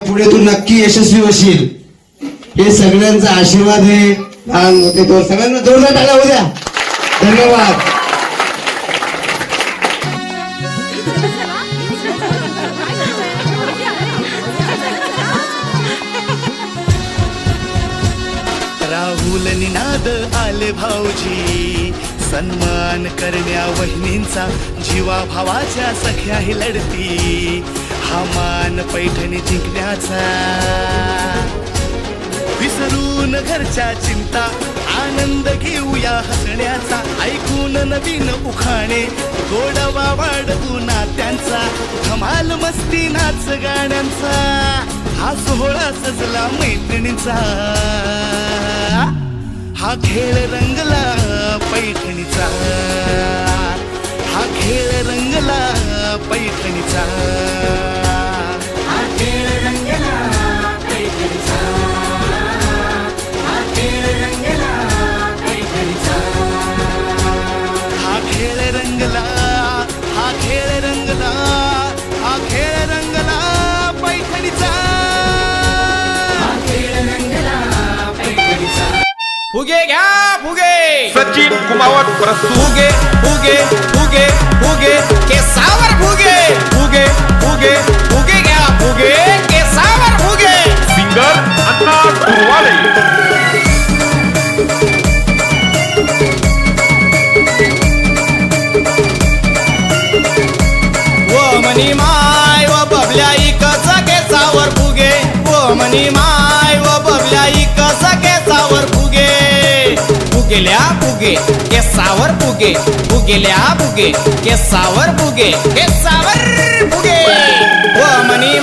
पुढे तू नक्की यशस्वी होशील. हे सगळ्यांचा आशीर्वाद आहे. लहान तो सगळ्यांना जोरदार टाळ्या होऊ द्या. धन्यवाद. राहुल निनाद आले भाऊजी. सन्मान करण्या वहिनींचा जीवा भावाच्या सख्याही लढती. हा मान पैठणी जिंकण्याचा विसरून घरच्या चिंता आनंद घेऊया हसण्याचा. ऐकून नवीन उखाणे गोडवा वाढवू नात्यांचा. धमाल मस्ती नाच गाण्यांचा. हा सोहळा सजला मैत्रिणीचा. हा खेळ रंगला पैठणीचा. हा खेळ रंगला पैठणीचा. फुगे घ्या फुगे. सचिन कुमावत फुगे फुगे फुगे फुगे केसावर फुगे. फुगे फुगे फुगे घ्या फुगे केसावर फुगे. सिंगर अण्णा गुरुवाले व मनी माय व बबल्या इकच केसावर फुगे. व मनी माय फुगेल्या फुगे केसावर फुगे फुगेल्या फुगे केसावर फुगे केसावर फुगे. व मनी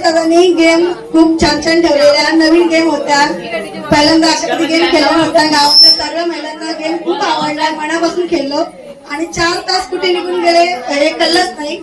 सरांनी गेम खूप छान छान ठेवलेल्या नवीन गेम होत्या. पहिल्यांदा अशा कधी गेम खेळला होता. गावातल्या सर्व महिलांना गेम खूप आवडला. मनापासून खेळलो. आणि चार तास कुठे निघून गेले हे कळलंच नाही.